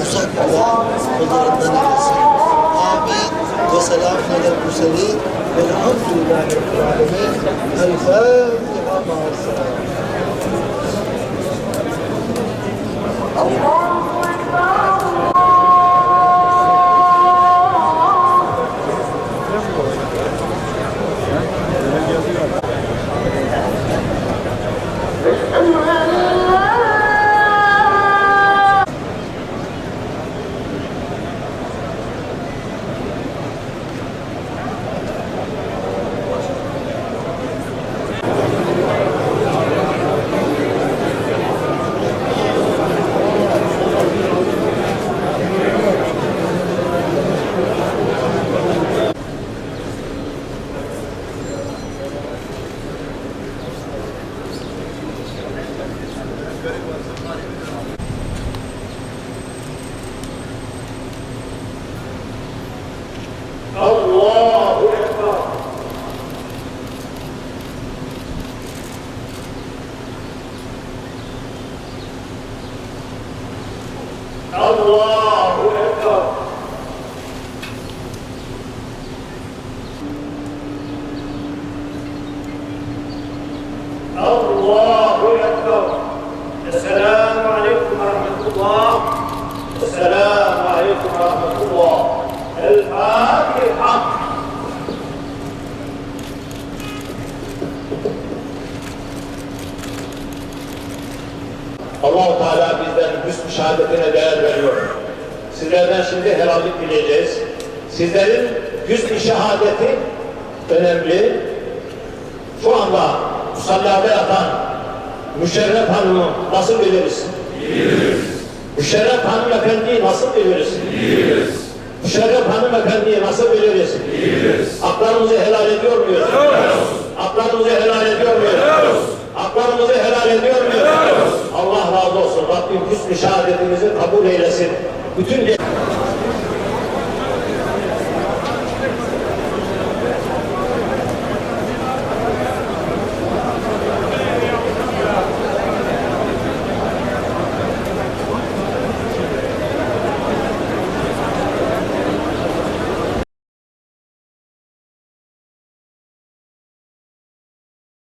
uzaklığa kullarından eylesin. Amin. Ve selamun alemin. El Fatiha الله Allahu Teala bizden hüsnü şehadetine değer veriyor. Sizlerden şimdi helallik dileyeceğiz. Sizlerin hüsnü şehadeti önemli. Şu anda musallada yatan Müşerref Hanım'ı nasıl biliriz? Biliriz. Müşerref Hanımefendi'yi nasıl biliriz? Biliriz. Müşerref Hanımefendi'yi nasıl biliriz? Biliriz. Haklarımızı helal ediyor muyuz? Ediyoruz. Haklarımızı helal ediyor muyuz? Ediyoruz. Haklarımızı helal ediyor muyuz? Rabbim hüsnü şehadetimizi kabul eylesin. Bütün